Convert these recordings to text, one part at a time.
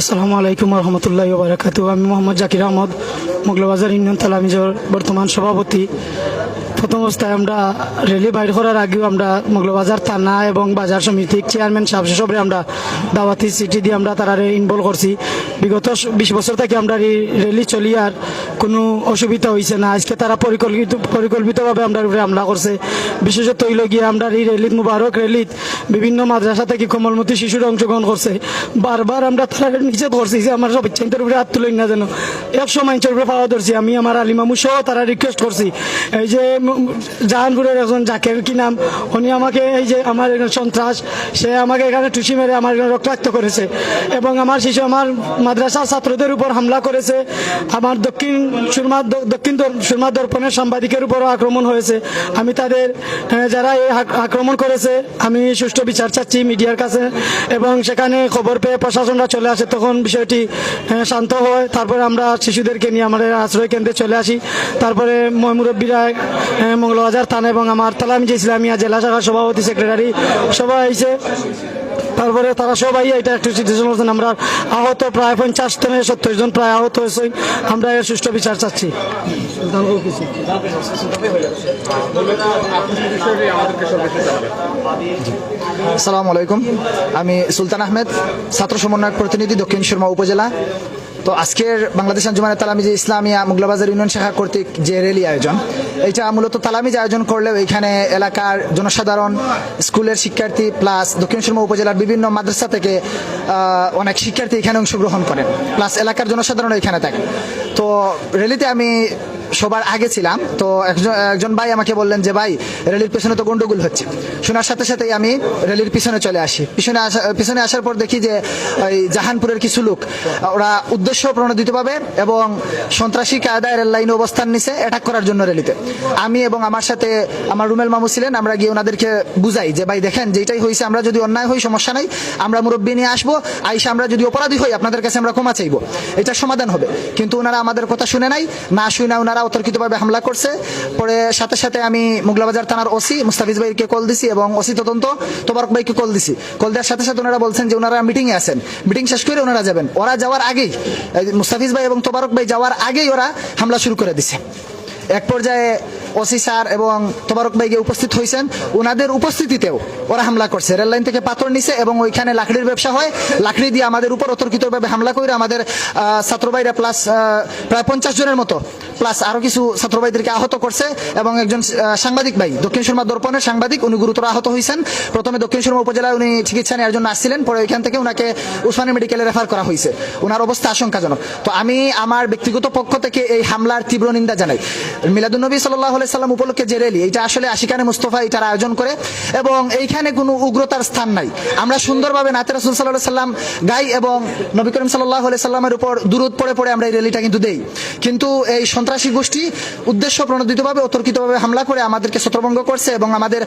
আসসালামু আলাইকুম রহমতুল্লাহ বারাকাতু আমি মোহাম্মদ জাকির আহমদ মোগলবাজার ইউনিয়ন তালামিজর বর্তমান সভাপতি। প্রথম অবস্থায় আমরা রেলি বাইর করার আগেও আমরা মোগলবাজার থানা এবং বাজার সমিতির চেয়ারম্যান সাহেব সবরে আমরা দাওয়াতি চিঠি দিয়ে আমরা তারা ইনভলভ করছি। বিগত বিশ বছর থেকে আমরা এই র্যালি চলি আর কোনো অসুবিধা হয়েছে না। আজকে তারা পরিকল্পিত, পরিকল্পিতভাবে আমরা উপরে হামলা করছে। বিশেষত হইল গিয়ে আমরা এই রেলিত, মুবারক র্যালিত বিভিন্ন মাদ্রাসা থেকে কোমলমতি শিশুরা অংশগ্রহণ করছে। বারবার আমরা তারা নিষেধ করছি যে আমার সব ইচ্ছাইতের উপরে হাত তুলেন না যেন। একশো মাইন্সের উপরে পাওয়া ধরছি। আমি আমার আলিমামু সহ তারা রিকোয়েস্ট করছি। এই যে জাহানপুরের একজন জাকের, কি নাম? উনি আমাকে এই যে আমার একজন সন্ত্রাস, সে আমাকে এখানে টুসি মেরে আমার রক্তাক্ত করেছে। এবং আমার শিশু, আমার মাদ্রাসার ছাত্রদের উপর হামলা করেছে। আমার দক্ষিণ সুরমা দক্ষিণ সুরমা দর্পণের সাংবাদিকের উপরও আক্রমণ হয়েছে। আমি তাদের যারা এই আক্রমণ করেছে, আমি সুষ্ঠু বিচার চাচ্ছি মিডিয়ার কাছে। এবং সেখানে খবর পেয়ে প্রশাসনরা চলে আসে, তখন বিষয়টি শান্ত হয়। তারপরে আমরা শিশুদেরকে নিয়ে আমাদের আশ্রয় কেন্দ্রে চলে আসি। তারপরে ময়মুরব্বীরা মঙ্গলবাজার থানা এবং আমার তালামি যে ইসলামিয়া জেলা শাখার সভাপতি সেক্রেটারি সবাই আইছে। তারপরে তারা সবাই এটা একটু সিটিজেন করছেন আমরা আহত প্রায় পঞ্চাশ থেকে সত্তর জন প্রায় আহত হয়েছে। আমরা এর সুষ্ঠু বিচার চাচ্ছি। আসসালামু আলাইকুম। আমি সুলতান আহমেদ, ছাত্র সমন্বয়ক প্রতিনিধি দক্ষিণ সুরমা উপজেলা। তো আজকের বাংলাদেশ আঞ্জুমানের তালামিজ ইসলামিয়া মুগলাবাজার ইউনিয়ন শাখা কর্তৃক যে র্যালি আয়োজন এটা মূলত তালামিজ আয়োজন করলেও এখানে এলাকার জনসাধারণ, স্কুলের শিক্ষার্থী প্লাস দক্ষিণ সুরমা উপজেলার বিভিন্ন মাদ্রাসা থেকে অনেক শিক্ষার্থী এখানে অংশগ্রহণ করেন, প্লাস এলাকার জনসাধারণ এখানে থাকে। তো র্যালিতে আমি সবার আগে ছিলাম, তো একজন একজন ভাই আমাকে বললেন যে, ভাই, রেলির পেছনে তো গন্ডগোল হচ্ছে। শোনার সাথে সাথেই আমি রেলির পিছনে চলে আসি। পিছনে আসা, পিছনে আসার পর দেখি যে, ওই জাহানপুরের কিছু লোক, ওরা উদ্দেশ্য প্রণোদিত প্রণোদিতভাবে এবং সন্ত্রাসী কায়দায় রেল লাইনে অবস্থান নিছে অ্যাটাক করার জন্য রেলিতে। আমি এবং আমার সাথে আমার রুমেল মামু ছিলেন, আমরা গিয়ে ওনাদেরকে বুঝাই যে, ভাই, দেখেন যেটাই হয়েছে আমরা যদি অন্যায় হই, সমস্যা নাই, আমরা মুরব্বী নিয়ে আসব, আইসা আমরা যদি অপরাধী হই, আপনাদের কাছে আমরা ক্ষমা চাইব। এটা সমাধান হবে। কিন্তু ওনারা আমাদের কথা শুনে নাই, না শুনে ওনারা অতর্কিতভাবে হামলা করছে। পরে সাথে সাথে আমি মোগলাবাজার থানার ওসি মুস্তাফিজ ভাইকে কল দিছি এবং ওসি তদন্ত তোবারক ভাইকে কল দিছি। কল দেওয়ার সাথে সাথে ওনারা বলছেন যে ওনারা মিটিংয়ে আছেন। মিটিং শেষ করে ওনারা যাবেন। ওরা যাওয়ার আগেই মুস্তাফিজ ভাই এবং তোবারক ভাই যাওয়ার আগেই ওরা হামলা শুরু করে দিছে। এক পর্যায়ে ওসি স্যার এবং তোবারক ভাইকে উপস্থিত হয়েছেন ওনাদের উপস্থিতিতেও ওরা হামলা করছে। রেললাইন থেকে পাথর নিছে এবং ওইখানে লাকড়ির ব্যবসা হয়। লাকড়ি দিয়ে আমাদের উপর অতর্কিতভাবে হামলা করে আমাদের আহ, ছাত্র ভাইরা প্লাস প্রায় পঞ্চাশ জনের মতো প্লাস আরও কিছু ছাত্র ভাইদেরকে আহত করছে এবং একজন সাংবাদিক ভাই দক্ষিণ সুরমা দর্পণের সাংবাদিক উনি গুরুতর আহত হয়েছেন প্রথমে দক্ষিণ সুরমা উপজেলায় উনি চিকিৎসা নেওয়ার জন্য আসছিলেন পরে ওইখান থেকে ওনাকে উসমানী মেডিকেলে রেফার করা হয়েছে ওনার অবস্থা আশঙ্কাজনক। তো আমি আমার ব্যক্তিগত পক্ষ থেকে এই হামলার তীব্র নিন্দা জানাই। মিলাদুন্নবী সাল্লাহ সাল্লাম উপলক্ষে যে র্যালি এটা আসলে আশিকানে মুস্তফা এটার আয়োজন করে এবং এইখানে কোনো উগ্রতার স্থান নাই। আমরা সুন্দরভাবে নাতে রসুল সাল্লাহ সাল্লাম, গাই এবং নবী করিম সাল্লাহ সাল্লামের উপর দূরত পড়ে পড়ে আমরা এই র্যালিটা কিন্তু দেই। কিন্তু এই সন্ত্রাসী গোষ্ঠী উদ্দেশ্য প্রণোদিতভাবে, অতর্কিতভাবে হামলা করে আমাদেরকে ছত্রভঙ্গ করছে এবং আমাদের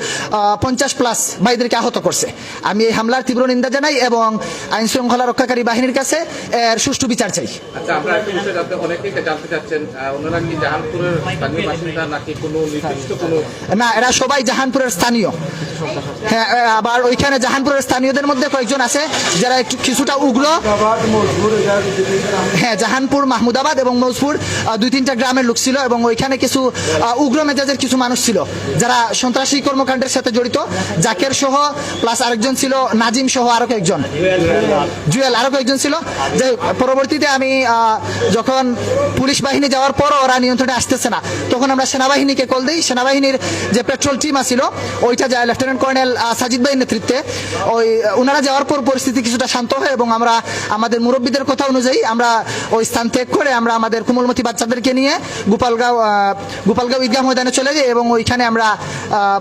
পঞ্চাশ প্লাস ভাইদেরকে আহত করছে। আমি এই হামলার তীব্র নিন্দা জানাই এবং আইন শৃঙ্খলা রক্ষাকারী বাহিনীর কাছে এর সুষ্ঠু বিচার চাই। আচ্ছা অনেকেই জানতে চাচ্ছেন কি জাহানপুরের স্থানীয় বাসিন্দা নাকি না এরা সবাই জাহানপুরের স্থানীয়। হ্যাঁ আবার ওইখানে জাহানপুরের স্থানীয়দের মধ্যে কয়েকজন আছে যারা একটু কিছুটা উগ্র। হ্যাঁ জাহানপুর মাহমুদাবাদ এবং মৌজপুর দুই তিনটা গ্রামের লোক ছিল এবং ওইখানে কিছু উগ্র মেজাজের কিছু মানুষ ছিল যারা সন্ত্রাসী কর্মকাণ্ডের সাথে জড়িত। জাকের সহ প্লাস আরেকজন ছিল নাজিম সহ আরও কয়েকজন। জুয়েল আরও কয়েকজন ছিল। যে পরবর্তীতে আমি যখন পুলিশ বাহিনী যাওয়ার পর ওরা নিয়ন্ত্রণে আসতেছে না তখন আমরা সেনাবাহিনীকে কল দিই। সেনাবাহিনীর যে পেট্রোল টিম আছিল, ওইটা যায় লেফটেন্যান্ট কর্নেল সাজিদ ভাইয়ের নেতৃত্বে। ওই ওনারা যাওয়ার পর পরিস্থিতি কিছুটা শান্ত হয় এবং আমরা আমাদের মুরব্বীদের কথা অনুযায়ী আমরা ওই স্থান ত্যাগ করে আমরা আমাদের কোমলমতি বাচ্চাদেরকে নিয়ে গোপালগাঁও গোপালগাঁও ঈদগাহ ময়দানে চলে যাই এবং ওইখানে আমরা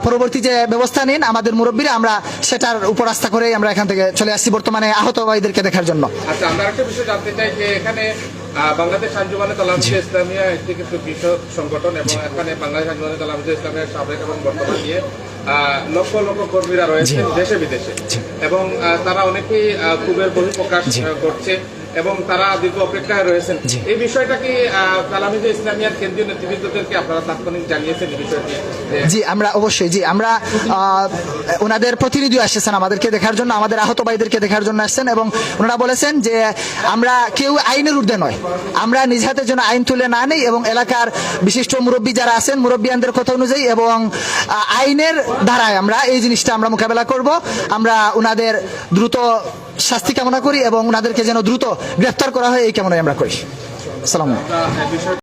পরবর্তী যে ব্যবস্থা নিন আমাদের মুরব্বীরা আমরা সেটার উপর আস্থা করেই আমরা এখান থেকে চলে আসছি বর্তমানে আহত ভাইদেরকে দেখার জন্য। আচ্ছা আমরা একটা বিষয় জানতে চাই যে এখানে বাংলাদেশ আঞ্জুমানে তালামজে ইসলামিয়া একটি কিন্তু কৃষক সংগঠন এবং এখানে বাংলাদেশ আঞ্জুমানে তালামজে ইসলামের সাবেক এবং বর্তমান নিয়ে আহ, লক্ষ লক্ষ কর্মীরা রয়েছেন দেশে বিদেশে। এবং তারা অনেকেই ক্ষোভের বহিঃপ্রকাশ করছে। এবং তারা দীর্ঘ অপেক্ষায় রয়েছেন। এই বিষয়টা কি আহ, তালামিজে ইসলামিয়ার কেন্দ্রীয় নেতৃবৃন্দদেরকে আপনারা তাৎক্ষণিক জানিয়েছেন এই বিষয়টি? জি আমরা অবশ্যই জি আমরা ওনাদের প্রতিনিধি আসছেন আমাদেরকে দেখার জন্য আমাদের আহত ভাইদেরকে দেখার জন্য আসছেন এবং ওনারা বলেছেন যে আমরা কেউ আইনের ঊর্ধ্বে নয়। আমরা নিজ হাতের জন্য আইন তুলে না নেই এবং এলাকার বিশিষ্ট মুরব্বী যারা আছেন মুরব্বিয়ানদের কথা অনুযায়ী এবং আইনের ধারায় আমরা এই জিনিসটা আমরা মোকাবেলা করব। আমরা ওনাদের দ্রুত শাস্তি কামনা করি এবং ওনাদেরকে যেন দ্রুত গ্রেফতার করা হয়, এই কামনায় আমরা করি। বিষয়টি